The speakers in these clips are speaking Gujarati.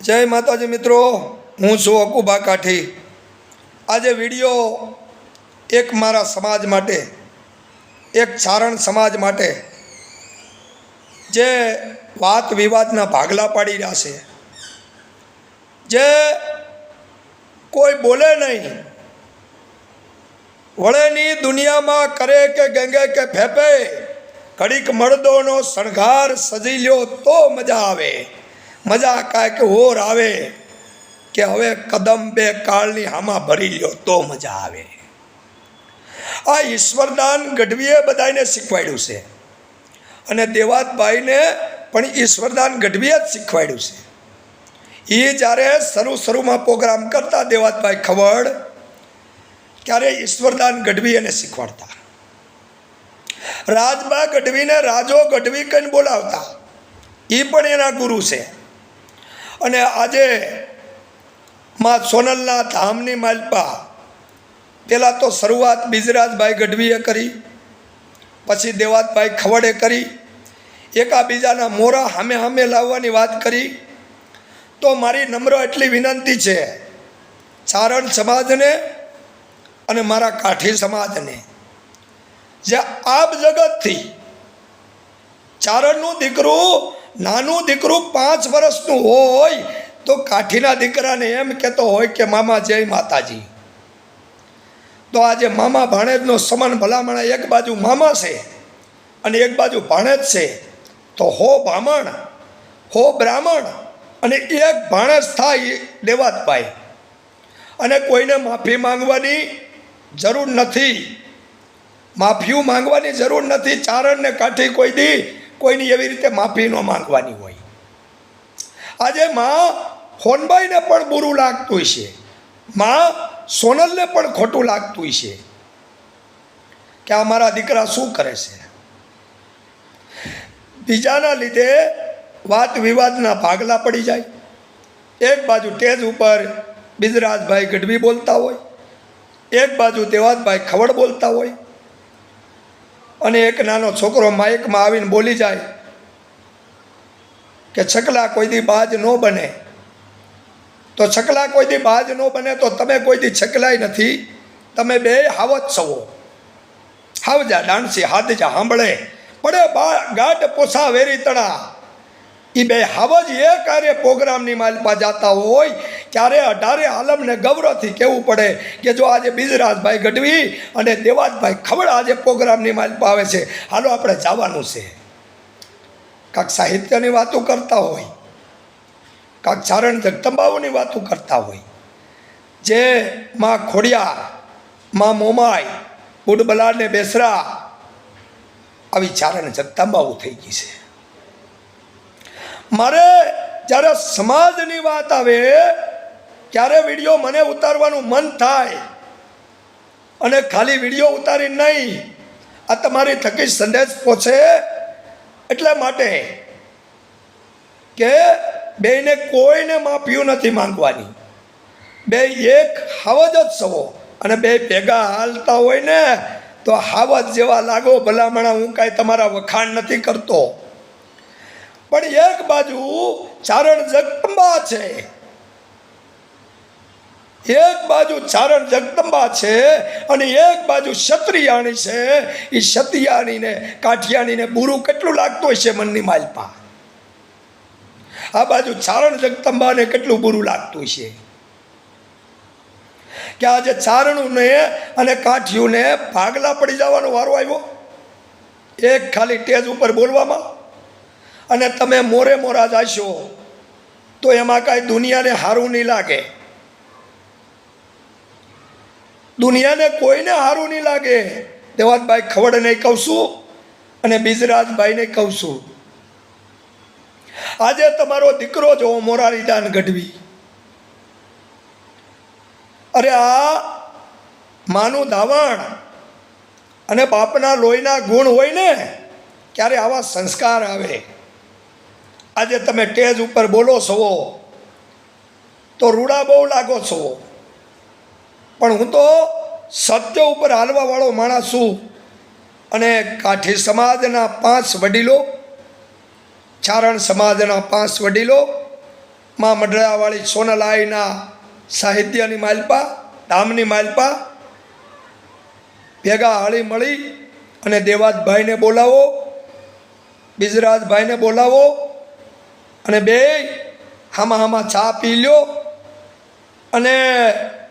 જય માતાજી મિત્રો, હું છું અકુબા કાઠી. આજે વીડિયો એક મારા સમાજ માટે, એક ચારણ સમાજ માટે, જે વાત વિવાદના ભાગલા પાડી રહ્યા છે. જે કોઈ બોલે નહીં, વળેની દુનિયામાં કરે કે ગંગે કે ફેફે, ઘડીક મળદોનો શણગાર સજી લ્યો તો મજા આવે. મજા કાંઈક ઓર આવે કે હવે કદમ બે કાળની હામાં ભરી લ્યો તો મજા આવે. આ ઈશ્વરદાન ગઢવીએ બધાને શીખવાડ્યું છે. અને દેવાતભાઈને પણ ઈશ્વરદાન ગઢવીએ જ શીખવાડ્યું છે. એ જ્યારે શરૂ શરૂમાં પ્રોગ્રામ કરતા દેવાતભાઈ ખવડ, ત્યારે ઈશ્વરદાન ગઢવી એને શીખવાડતા. રાજબા ગઢવીને રાજો ગઢવી કહીને બોલાવતા. એ પણ એના ગુરુ છે. અને આજે માં સોનલના ધામની માલપા પહેલાં તો શરૂઆત બિજરાજભાઈ ગઢવીએ કરી, પછી દેવાતભાઈ ખવડે કરી એકાબીજાના મોરા હામે હામે લાવવાની વાત કરી. તો મારી નમ્ર એટલી વિનંતી છે, ચારણ સમાજને અને મારા કાઠી સમાજને, જે આબ જગતથી ચારણનું દીકરું નાનું દીકરું પાંચ વર્ષનું હોય તો કાઠીના દીકરાને એમ કહેતો હોય કે, મામા, જય માતાજી. તો આજે મામા ભાણેજનો સમાન ભલામણ એક બાજુ મામા છે અને એક બાજુ ભાણેજ છે. તો હો બ્રાહ્મણ હો બ્રાહ્મણ, અને એક ભાણેજ થાય દેવાતભાઈ. અને કોઈને માફી માંગવાની જરૂર નથી. માફીઓ માંગવાની જરૂર નથી. ચારણને કાઠી કોઈ દી કોઈની એવી રીતે માફી ન માંગવાની હોય. આજે માં હોનબાઈને પણ બુરું લાગતું છે માં સોનલને પણ ખોટું લાગતું છે કે આ મારા દીકરા શું કરે છે? બીજાના લીધે વાત વિવાદના ભાગલા પડી જાય. એક બાજુ ટેજ ઉપર બિજરાજભાઈ ગઢવી બોલતા હોય. એક બાજુ દેવાતભાઈ ખવડ બોલતા હોય. અને એક નાનો છોકરો માઇકમાં આવીને બોલી જાય કે છકલા કોઈ દી બાજ ન બને. તો છકલા કોઈ દી બાજ ન બને તો તમે કોઈથી છકલાય નથી. તમે બે હાવત છવો હાવજા, ડાંસી, હાથજા સાંભળે પડે બા, ગાઢ પોસા વેરી તણા એ બે હાવજ એ કાર્ય પ્રોગ્રામની માલપા જાતા હોય ત્યારે અઢારે આલમને ગૌરવથી કહેવું પડે કે જો આજે બીજરાજભાઈ ગઢવી અને દેવાજભાઈ ખબર આજે પ્રોગ્રામની માલપા આવે છે, હાલો આપણે જવાનું છે. કાંક સાહિત્યની વાતો કરતા હોય, કાંક ચારણ જગતંબાઓની વાતો કરતા હોય, જે માં ખોડિયા માં મોમાઈ બુડબલાને બેસરા આવી ચારણ જગદંબાઓ થઈ ગઈ છે. મારે જ્યારે સમાજની વાત આવે ત્યારે વીડિયો મને ઉતારવાનું મન થાય અને ખાલી વીડિયો ઉતારી નહીં, આ તમારી થકી સંદેશ પહોંચે એટલા માટે કે બેને કોઈને માફીયું નથી માંગવાની. બે એક હાવજ જ સવો અને બે ભેગા હાલતા હોય ને તો હાવજ જેવા લાગો, ભલામણા હું કાંઈ તમારા વખાણ નથી કરતો. પણ એક બાજુ ચારણ જગદંબા છે. એક બાજુ ચારણ જગદંબા છે અને એક બાજુ ક્ષત્રિયાણી છે. એ ક્ષત્રિયાણીને, કાઠિયાણીને બુરું કેટલું લાગતું હશે મનની માલપા? આ બાજુ ચારણ જગદંબાને કેટલું બુરું લાગતું છે? કે આજે ચારણુંને અને કાઠિયુંને ભાગલા પડી જવાનો વારો આવ્યો? એક ખાલી ટેજ ઉપર બોલવામાં? અને તમે મોરે મોરા જાશો, તો એમાં કાંઈ દુનિયાને સારું નહીં લાગે. દુનિયાને કોઈને સારું નહીં લાગે. દેવાતભાઈ ખવડને કહું છું અને બીજરાજભાઈને કહું છું. આજે તમારો દીકરો જો મોરારીદાન ગઢવી. અરે આ માનું ધાવણ અને બાપના લોહીના ગુણ હોય ને, ક્યારે આવા સંસ્કાર આવે? આજે તમે ટેજ ઉપર બોલો છો, તો રૂડા બહુ લાગો છો. પણ હું તો સત્ય ઉપર હાલવાવાળો માણસ છું. અને કાઠી સમાજના પાંચ વડીલો, ચારણ સમાજના પાંચ વડીલો, માં મઢડાવાળી સોનલાઈના સાહિત્યની માલપા, ધામની માલપા, ભેગા હળી મળી અને દેવાજભાઈને બોલાવો, બિજરાજભાઈને બોલાવો અને બે હામાં હામાં ચા પી લ્યો. અને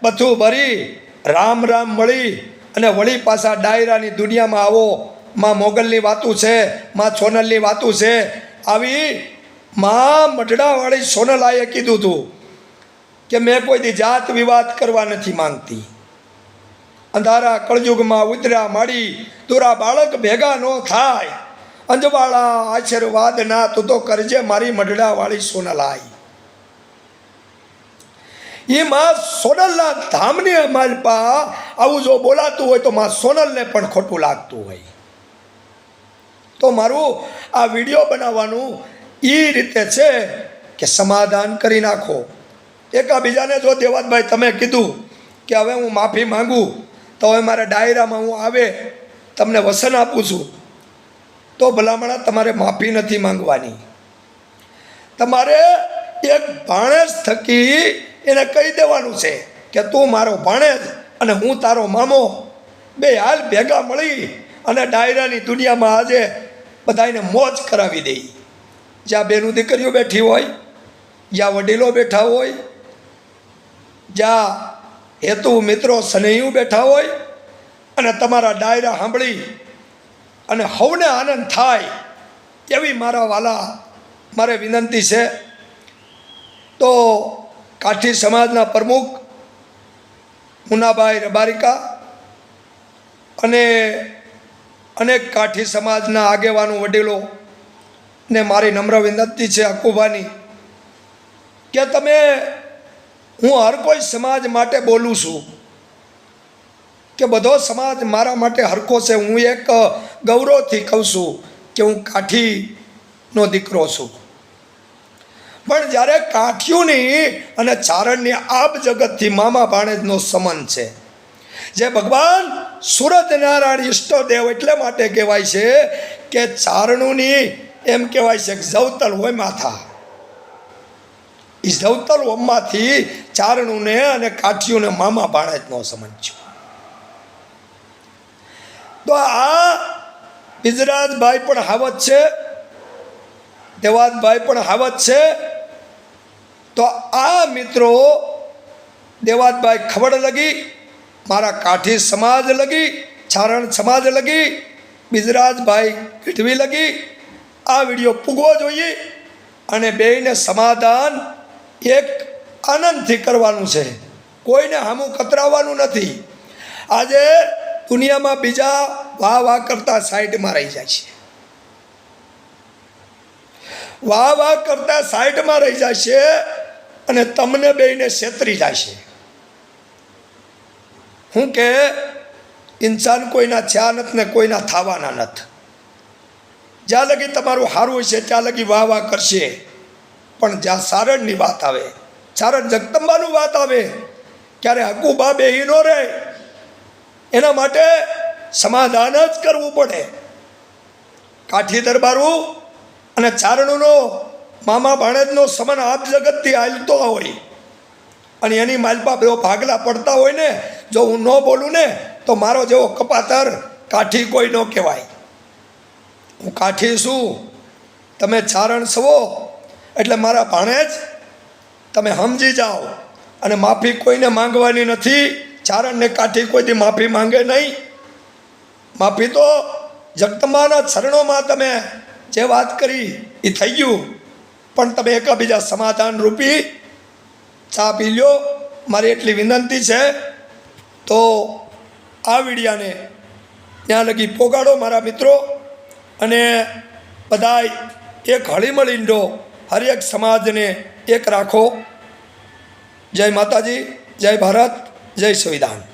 બધું ભરી, રામ રામ મળી અને વળી પાછા ડાયરાની દુનિયામાં આવો. માં મોગલની વાતું છે, માં સોનલની વાતું છે. આવી માં મઢડાવાળી સોનલાએ કીધું હતું કે મેં કોઈથી જાત વિવાદ કરવા નથી માંગતી. અંધારા કળયુગમાં ઉતરા માડી, દોરા બાળક ભેગા ન થાય. અંજવાળા આશીર્વાદ ના તું તો કરજે મારી મઢડાવાળી સોનલાઈ એ માં સોનલના ધામની માલપા આવું જો બોલાતું હોય તો માં સોનલને પણ ખોટું લાગતું હોય. તો મારું આ વીડિયો બનાવવાનું એ રીતે છે કે સમાધાન કરી નાખો. એકાબીજાને જો દેવાતભાઈ તમે કીધું કે હવે હું માફી માગું, તો હવે મારા ડાયરામાં હું આવે, તમને વસન આપું છું. તો ભલામણા તમારે માફી નથી માંગવાની. તમારે એક ભાણેજ થકી એને કહી દેવાનું છે કે તું મારો ભાણેજ અને હું તારો મામો. બે હાલ ભેગા મળી અને ડાયરાની દુનિયામાં આજે બધાને મોજ કરાવી દઈ જ્યાં બેનું દીકરીઓ બેઠી હોય, જ્યાં વડીલો બેઠા હોય, જ્યાં હેતુ મિત્રો સ્નેહીઓ બેઠા હોય અને તમારા ડાયરા સાંભળી અને હવને આનંદ થાય એવી મારા વાલા મારે વિનંતી છે. તો કાઠી સમાજના પ્રમુખ મુનાભાઈ રબારિકા અને અનેક કાઠી સમાજના આગેવાનો, વડીલો ને મારી નમ્ર વિનંતી છે અકુભાની કે તમે, હું હર કોઈ સમાજ માટે બોલું છું કે બધો સમાજ મારા માટે હરખો છે, હું એક ગૌરવથી કહું છું કે હું કાઠીનો દીકરો છું. પણ જ્યારે કાઠિયુંની અને ચારણની આબ જગતથી મામા ભાણેજનો સંબંધ છે, જે ભગવાન સૂરજનારાયણ ઈષ્ટદેવ એટલે માટે કહેવાય છે કે ચારણુની એમ કહેવાય છે કે જવતલ હોય માથા એ જવતલ હોમમાંથી ચારણુને અને કાઠિયુને મામા ભાણેજનો સંબંધ છે. તો આ બિજરાજભાઈ પણ હાવત છે દેવાદભાઈ પણ હાવત છે તો આ મિત્રો દેવાતભાઈ ખવડ લગી, મારા કાઠી સમાજ લગી, ચારણ સમાજ લગી, બિજરાજભાઈ ગઢવી લગી, આ વીડિયો પૂગવો જોઈએ અને બેયને સમાધાન એક આનંદથી કરવાનું છે. કોઈને હામું કતરાવવાનું નથી. આજે દુનિયામાં બીજા વાહ વાહ કરતા સાઈડમાં રહી જાય છે. વાહ વાહ કરતા સાઈડમાં રહી જાય છે અને તમને બેને છેતરી જાય છે હું કે, ઇન્સાન કોઈના થયા નથી ને કોઈના થવાના નથી. જ્યાં લગી તમારું સારું હશે, ત્યાં લગી વાહ વાહ કરશે. પણ જ્યાં સારણની વાત આવે, સારણ જગદંબાનું વાત આવે, ક્યારે હકુબા બેહી ન રહે, એના માટે સમાધાન જ કરવું પડે. કાઠી દરબારું અને ચારણોનો મામા ભાણેજનો સમન આપ જગતથી હાલતો હોય. અને એની માલપા બેઓ ભાગલા પડતા હોય ને, જો હું ન બોલું ને, તો મારો જેવો કપાતર કાઠી કોઈ ન કહેવાય. હું કાઠી છું. તમે ચારણ છો એટલે મારા ભાણેજ તમે સમજી જાઓ. અને માફી કોઈને માંગવાની નથી. ચારણને કાઠી કોઈથી માફી માંગે નહીં. માફી તો જગતમાના ચરણોમાં તમે જે વાત કરી, એ થઈ ગયું. પણ તમે એકબીજા સમાધાન રૂપી ચા પી લ્યો. મારી એટલી વિનંતી છે. તો આ વિડિયાને ત્યાં લગી પોગાડો મારા મિત્રો. અને બધાય એક હળીમળી ડો હરેક સમાજને એક રાખો. જય માતાજી, જય ભારત, જય સંવિધાન.